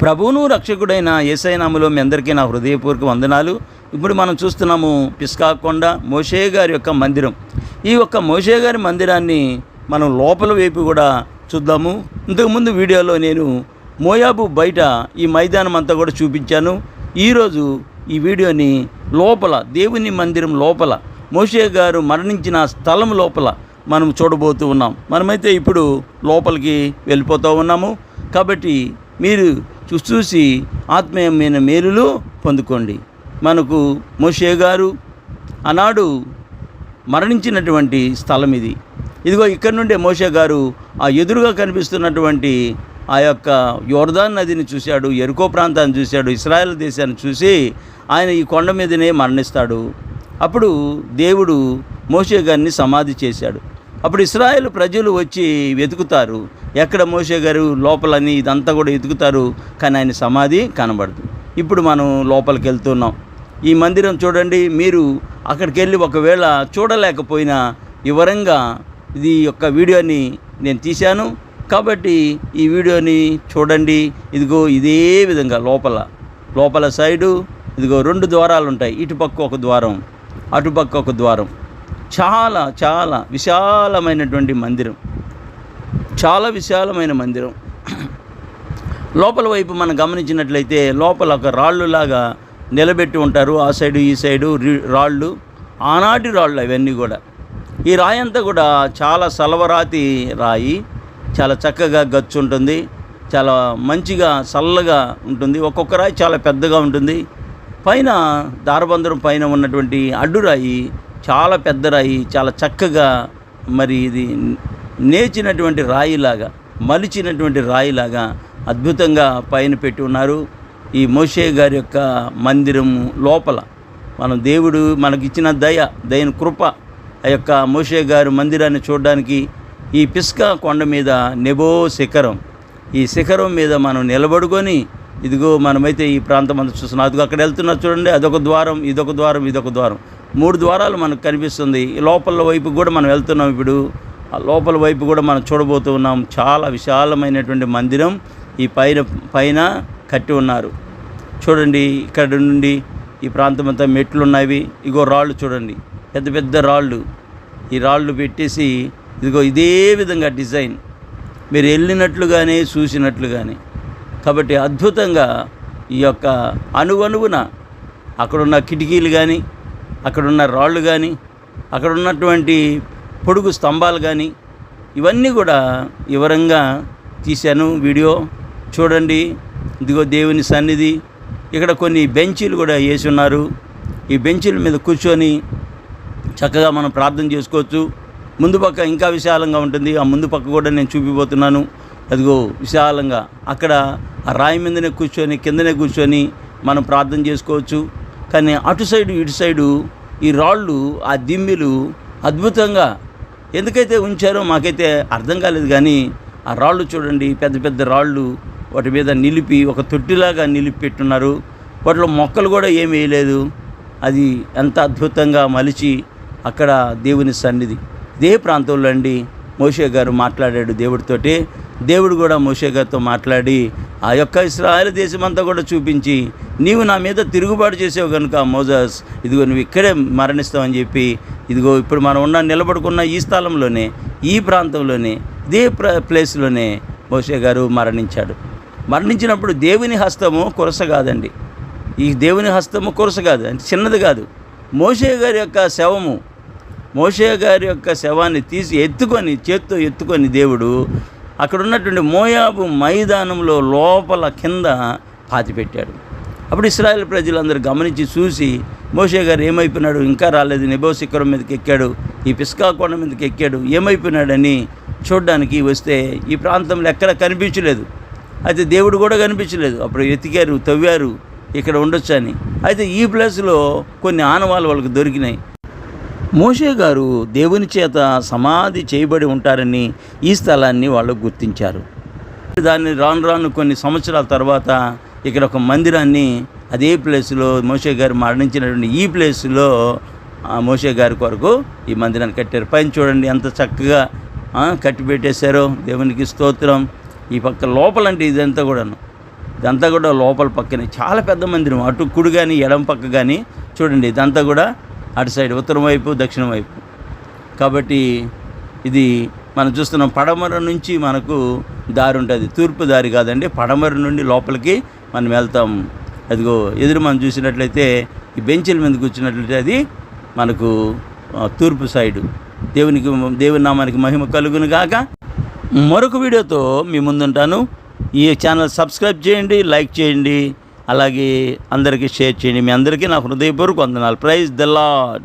ప్రభువును రక్షకుడైన ఏసైనాములో మీ అందరికీ నా హృదయపూర్వక వందనాలు. ఇప్పుడు మనం చూస్తున్నాము పిస్కాకొండ మోషే గారి యొక్క మందిరం. ఈ యొక్క మోషే గారి మందిరాన్ని మనం లోపల వైపు కూడా చూద్దాము. ఇంతకుముందు వీడియోలో నేను మోయాబు బయట ఈ మైదానం అంతా కూడా చూపించాను. ఈరోజు ఈ వీడియోని లోపల దేవుని మందిరం లోపల మోషే గారు మరణించిన స్థలం లోపల మనం చూడబోతూ ఉన్నాం. మనమైతే ఇప్పుడు లోపలికి వెళ్ళిపోతూ ఉన్నాము. కాబట్టి మీరు చూసి ఆత్మీయమైన మేలులు పొందుకోండి. మనకు మోషే గారు ఆనాడు మరణించినటువంటి స్థలం ఇది. ఇదిగో ఇక్కడ నుండే మోషే గారు ఆ ఎదురుగా కనిపిస్తున్నటువంటి ఆ యొక్క యోర్దాన్ నదిని చూశాడు ఎరుకో ప్రాంతాన్ని చూశాడు ఇస్రాయల్ దేశాన్ని చూసి ఆయన ఈ కొండ మీదనే మరణిస్తాడు. అప్పుడు దేవుడు మోషే గారిని సమాధి చేశాడు. అప్పుడు ఇస్రాయేల్ ప్రజలు వచ్చి వెతుకుతారు. ఎక్కడ మోసే గారు లోపలని ఇదంతా కూడా వెతుకుతారు. కానీ ఆయన సమాధి కనబడదు. ఇప్పుడు మనం లోపలికి వెళ్తున్నాం. ఈ మందిరం చూడండి మీరు అక్కడికి వెళ్ళి ఒకవేళ చూడలేకపోయినా వివరంగా ఇది యొక్క వీడియోని నేను తీశాను. కాబట్టి ఈ వీడియోని చూడండి. ఇదిగో ఇదే విధంగా లోపల. లోపల సైడు ఇదిగో రెండు ద్వారాలు ఉంటాయి ఇటుపక్క ఒక ద్వారం అటుపక్క ఒక ద్వారం. చాలా చాలా విశాలమైనటువంటి మందిరం. చాలా విశాలమైన మందిరం. లోపల వైపు మనం గమనించినట్లయితే లోపల ఒక రాళ్ళులాగా నిలబెట్టి ఉంటారు. ఆ సైడు ఈ సైడు రి- రాళ్ళు ఆనాటి రాళ్ళు అవన్నీ కూడా. ఈ రాయి అంతా కూడా చాలా సలవరాతి రాయి. చాలా చక్కగా గచ్చు ఉంటుంది. చాలా మంచిగా చల్లగా ఉంటుంది. ఒక్కొక్క రాయి చాలా పెద్దగా ఉంటుంది. పైన దారబందరం పైన ఉన్నటువంటి అడ్డురాయి చాలా పెద్ద రాయి చాలా చక్కగా మరి ఇది నేచినటువంటి రాయిలాగా మలిచినటువంటి రాయిలాగా అద్భుతంగా పైన పెట్టి ఉన్నారు. ఈ మోషే గారి యొక్క మందిరం లోపల మనం దేవుడు మనకిచ్చిన దయ దయని కృప ఆ యొక్క మోషే గారి మందిరాన్ని చూడడానికి ఈ పిస్కా కొండ మీద నెబో శిఖరం ఈ శిఖరం మీద మనం నిలబడుకొని ఇదిగో మనమైతే ఈ ప్రాంతం అంతా చూస్తున్నాం. అదిగో అక్కడ వెళ్తున్నారు చూడండి. అదొక ద్వారం ఇదొక ద్వారం ఇదొక ద్వారం. మూడు ద్వారాలు మనకు కనిపిస్తుంది. ఈ లోపల వైపు కూడా మనం వెళ్తున్నాం ఇప్పుడు. ఆ లోపల వైపు కూడా మనం చూడబోతూ ఉన్నాం. చాలా విశాలమైనటువంటి మందిరం ఈ పైన పైన కట్టి ఉన్నారు. చూడండి ఇక్కడ నుండి ఈ ప్రాంతం అంతా మెట్లు ఉన్నవి. ఇగో రాళ్ళు చూడండి. పెద్ద పెద్ద రాళ్ళు. ఈ రాళ్ళు పెట్టేసి ఇదిగో ఇదే విధంగా డిజైన్. మీరు వెళ్ళినట్లుగానే చూసినట్లుగానే. కాబట్టి అద్భుతంగా ఈ యొక్క అణువణువున అక్కడున్న కిటికీలు కానీ అక్కడున్న రాళ్ళు కానీ అక్కడ ఉన్నటువంటి పొడుగు స్తంభాలు కానీ ఇవన్నీ కూడా వివరంగా తీశాను వీడియో. చూడండి ఇదిగో దేవుని సన్నిధి. ఇక్కడ కొన్ని బెంచీలు కూడా వేసి ఉన్నారు ఈ బెంచీల మీద కూర్చొని చక్కగా మనం ప్రార్థన చేసుకోవచ్చు. ముందు పక్క ఇంకా విశాలంగా ఉంటుంది. ఆ ముందు పక్క కూడా నేను చూపిపోతున్నాను. అదిగో విశాలంగా అక్కడ ఆ రాయి మీదనే కూర్చొని కిందనే కూర్చొని మనం ప్రార్థన చేసుకోవచ్చు. కానీ అటు సైడు ఇటు సైడు ఈ రాళ్ళు ఆ దిమ్మిలు అద్భుతంగా ఎందుకైతే ఉంచారో మాకైతే అర్థం కాలేదు కానీ ఆ రాళ్ళు చూడండి పెద్ద పెద్ద రాళ్ళు వాటి మీద నిలిపి ఒక తొట్టిలాగా నిలిపి పెట్టున్నారు వాటిలో మొక్కలు కూడా ఏమి వేయలేదు. అది ఎంత అద్భుతంగా మలిచి అక్కడ దేవుని సన్నిధి. ఇదే ప్రాంతంలో అండి మోషే గారు మాట్లాడాడు దేవుడితోటి. దేవుడు కూడా మోషే గారితో మాట్లాడి ఆ యొక్క ఇస్రాయల్ దేశమంతా కూడా చూపించి నీవు నా మీద తిరుగుబాటు చేసావు కనుక మోజాస్ ఇదిగో నువ్వు ఇక్కడే మరణిస్తావని చెప్పి ఇదిగో ఇప్పుడు మనం ఉన్న నిలబడుకున్న ఈ స్థలంలోనే ఈ ప్రాంతంలోనే ఇదే ప్ర ప్లేస్లోనే మోషే గారు మరణించాడు. మరణించినప్పుడు దేవుని హస్తము కొరస కాదండి. ఈ దేవుని హస్తము కొరస కాదు అంటే చిన్నది కాదు. మోషే గారి యొక్క శవము మోషే గారి యొక్క శవాన్ని తీసి ఎత్తుకొని చేత్తో ఎత్తుకొని దేవుడు అక్కడ ఉన్నటువంటి మోయాబు మైదానంలో లోపల కింద పాతిపెట్టాడు. అప్పుడు ఇస్రాయల్ ప్రజలందరూ గమనించి చూసి మోషే గారు ఏమైపోయినాడు? ఇంకా రాలేదు నిబో శిఖరం మీదకి ఎక్కాడు ఈ పిస్కా కొండ మీదకి ఎక్కాడు ఏమైపోయినాడని చూడడానికి వస్తే ఈ ప్రాంతంలో ఎక్కడ కనిపించలేదు. అయితే దేవుడు కూడా కనిపించలేదు. అప్పుడు ఎతికారు తవ్వారు ఇక్కడ ఉండొచ్చు అని అయితే ఈ ప్లేస్లో కొన్ని ఆనవాళ్ళు వాళ్ళకి దొరికినాయి. మోషే గారు దేవుని చేత సమాధి చేయబడి ఉంటారని ఈ స్థలాన్ని వాళ్ళు గుర్తించారు. దాన్ని రాను రాను కొన్ని సంవత్సరాల తర్వాత ఇక్కడ ఒక మందిరాన్ని అదే ప్లేస్లో మోషే గారు మరణించినటువంటి ఈ ప్లేస్లో మోషే గారి కొరకు ఈ మందిరాన్ని కట్టారు. పైన చూడండి ఎంత చక్కగా కట్టి పెట్టేశారో. దేవునికి స్తోత్రం. ఈ పక్క లోపలంటే ఇదంతా కూడాను. ఇదంతా కూడా లోపల పక్కనే. చాలా పెద్ద మందిరం. అటు కుడి కానీ ఎడం పక్క కానీ చూడండి ఇదంతా కూడా అటు సైడ్ ఉత్తరం వైపు దక్షిణం వైపు. కాబట్టి ఇది మనం చూస్తున్నాం పడమర నుంచి మనకు దారి ఉంటుంది. తూర్పు దారి కాదండి పడమర నుండి లోపలికి మనం వెళ్తాం. అదిగో ఎదురు మనం చూసినట్లయితే ఈ బెంచీల మీద కూర్చున్నట్లయితే అది మనకు తూర్పు సైడు. దేవునికి దేవుని నామానికి మహిమ కలుగును గాక. మరొక వీడియోతో మీ ముందుంటాను. ఈ ఛానల్ సబ్స్క్రైబ్ చేయండి లైక్ చేయండి. అలాగే అందరికీ షేర్ చేయండి. మీ అందరికీ నా హృదయపూర్వక వందనాలు. Praise the lord